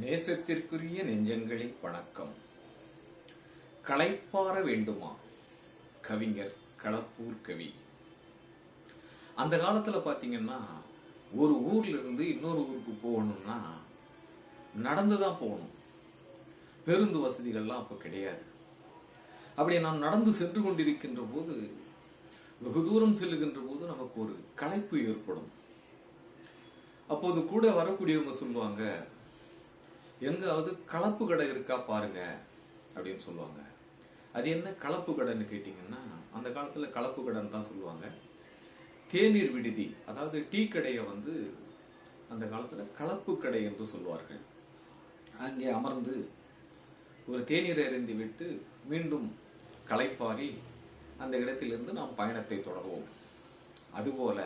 நேசத்திற்குரிய நெஞ்சங்களே வணக்கம். களைப்பாற வேண்டுமா? கவிஞர் களப்பூர் கவி. அந்த காலத்துல பாத்தீங்கன்னா ஒரு ஊர்ல இருந்து இன்னொரு ஊருக்கு போகணும்னா நடந்து தான் போகணும். பேருந்து வசதிகள்லாம் அப்ப கிடையாது. அப்படி நாம் நடந்து சென்று கொண்டிருக்கின்ற போது வெகு தூரம் செல்லுகின்ற போது நமக்கு ஒரு களைப்பு ஏற்படும். அப்போது கூட வரக்கூடியவங்க சொல்லுவாங்க எங்காவது கலப்பு கடை இருக்கா பாருங்க அப்படின்னு சொல்லுவாங்க. அது என்ன கலப்பு கடைன்னு கேட்டிங்கன்னா அந்த காலத்துல கலப்பு கடைன்னு தான் சொல்லுவாங்க. தேநீர் விடுதி அதாவது டீ கடையை வந்து அந்த காலத்துல கலப்பு கடை என்று சொல்வார்கள் அங்கே அமர்ந்து ஒரு தேநீரை அறிந்து விட்டு மீண்டும் களைப்பாரி அந்த இடத்திலிருந்து நாம் பயணத்தை தொடர்வோம். அதுபோல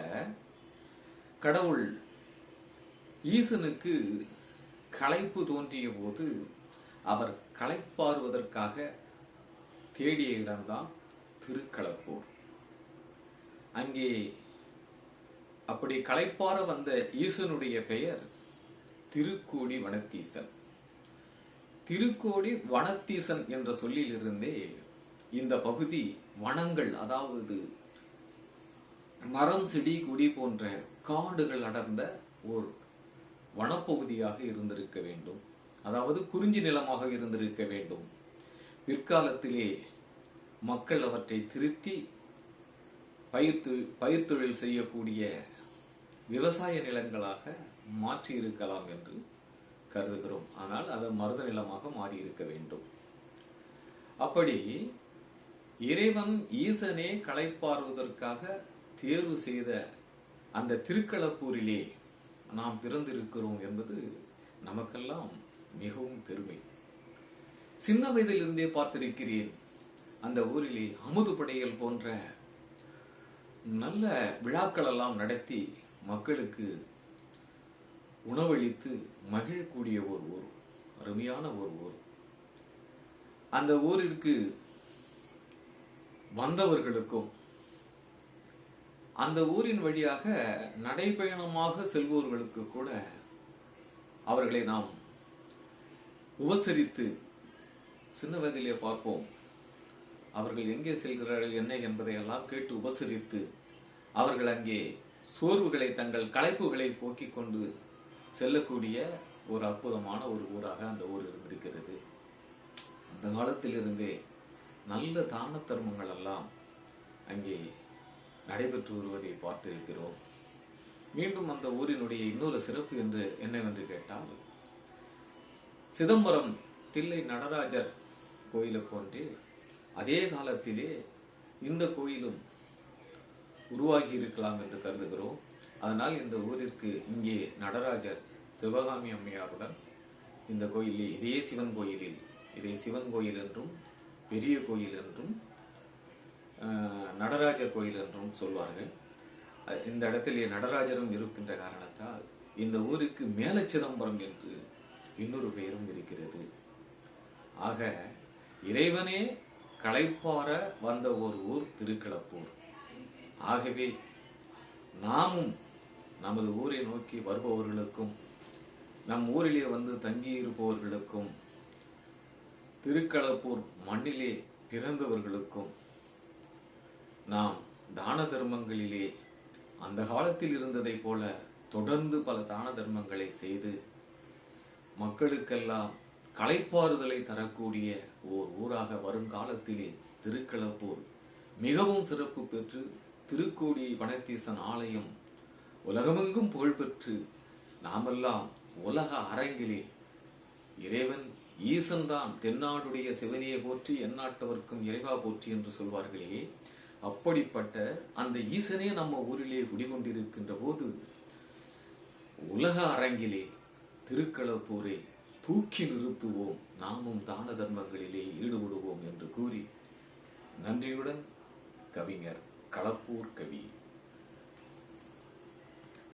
கடவுள் ஈசனுக்கு களைப்பு தோன்றிய போது அவர் களைப்பாறுவதற்காக தேடிய இடம்தான் திருக்களப்பூர் அங்கே அப்படி களைப்பாற வந்த ஈசனுடைய பெயர் திருக்கோடி வனத்தீசன். திருக்கோடி வனத்தீசன் என்ற சொல்லிலிருந்தே இந்த பகுதி வனங்கள் அதாவது மரம் செடி கொடி போன்ற காடுகள் அடர்ந்த ஒரு வனப்பகுதியாக இருந்திருக்க வேண்டும். அதாவது குறிஞ்சி நிலமாக இருந்திருக்க வேண்டும். பிற்காலத்திலே மக்கள் அவற்றை திருத்தி பயிர் தொ- செய்யக்கூடிய விவசாய நிலங்களாக மாற்றி இருக்கலாம் என்று கருதுகிறோம். ஆனால் அது மருத நிலமாக மாறி இருக்க வேண்டும். அப்படி இறைவன் ஈசனே களைப்பாறுவதற்காக தேர்வு செய்த அந்த திருக்களப்பூரிலே நாம் பிறந்திருக்கிறோம் என்பது நமக்கெல்லாம் மிகவும் பெருமை. சின்ன வயதிலிருந்தே பார்த்திருக்கிறேன் அந்த ஊரிலே அமுது படைகள் போன்ற நல்ல விழாக்கள் எல்லாம் நடத்தி மக்களுக்கு உணவளித்து மகிழக்கூடிய ஒரு ஊர் அருமையான ஒரு ஊர். அந்த ஊரிற்கு வந்தவர்களுக்கும் அந்த ஊரின் வழியாக நடைபயணமாக செல்பவர்களுக்கு கூட அவர்களை நாம் உபசரித்து சின்ன வயதிலே பார்ப்போம். அவர்கள் எங்கே செல்கிறார்கள் என்ன என்பதை எல்லாம் கேட்டு உபசரித்து அவர்கள் அங்கே சோர்வுகளை தங்கள் களைப்புகளை போக்கிக் கொண்டு செல்லக்கூடிய ஒரு அற்புதமான ஒரு ஊராக அந்த ஊர் இருந்திருக்கிறது. அந்த காலத்திலிருந்தே நல்ல தான தர்மங்கள் எல்லாம் அங்கே நடைபெற்று வருவதை பார்த்திருக்கிறோம். மீண்டும் அந்த ஊரினுடைய இன்னொரு சிறப்பு என்று என்னவென்று கேட்டால் சிதம்பரம் தில்லை நடராஜர் கோயிலை போன்றே அதே காலத்திலே இந்த கோயிலும் உருவாகி இருக்கலாம் என்று கருதுகிறோம். அதனால் இந்த ஊரிற்கு இங்கே நடராஜர் சிவகாமி அம்மையாருடன் இந்த கோயிலில் இதே சிவன் கோயிலில் இதே சிவன் கோயில் என்றும் பெரிய கோயில் என்றும் நடராஜர் கோயில் என்றும் சொல்வார்கள். இந்த இடத்திலே நடராஜரும் இருக்கின்ற காரணத்தால் இந்த ஊருக்கு மேல சிதம்பரம் என்று இன்னொரு பெயரும் இருக்கிறது. ஆக இறைவனே களைப்பாற வந்த ஒரு ஊர் திருக்களப்பூர் ஆகவே நாமும் நமது ஊரை நோக்கி வருபவர்களுக்கும் நம் ஊரிலே வந்து தங்கி இருப்பவர்களுக்கும் திருக்களப்பூர் மண்ணிலே பிறந்தவர்களுக்கும் நாம் தான தர்மங்களிலே அந்த காலத்தில் இருந்ததைப் போல தொடர்ந்து பல தான தர்மங்களை செய்து மக்களுக்கெல்லாம் களைப்பாறுதலை தரக்கூடிய ஓர் ஊராக வருங்காலத்திலே திருக்களப்பூர் மிகவும் சிறப்பு பெற்று திருக்கோடி வனத்தீசன் ஆலயம் உலகமெங்கும் புகழ்பெற்று நாமெல்லாம் உலக அரங்கிலே இறைவன் ஈசன்தான் தென்னாடுடைய சிவனியை போற்றி எந்நாட்டவர்க்கும் இறைவா போற்றி என்று சொல்வார்களே. அப்படிப்பட்ட அந்த ஈசனே நம்ம ஊரிலே குடிகொண்டிருக்கின்ற போது உலக அரங்கிலே திருக்களப்பூரை தூக்கி நிறுத்துவோம். நாமும் தான தர்மங்களிலே ஈடுபடுவோம் என்று கூறி நன்றியுடன் கவிஞர் களப்பூர் கவி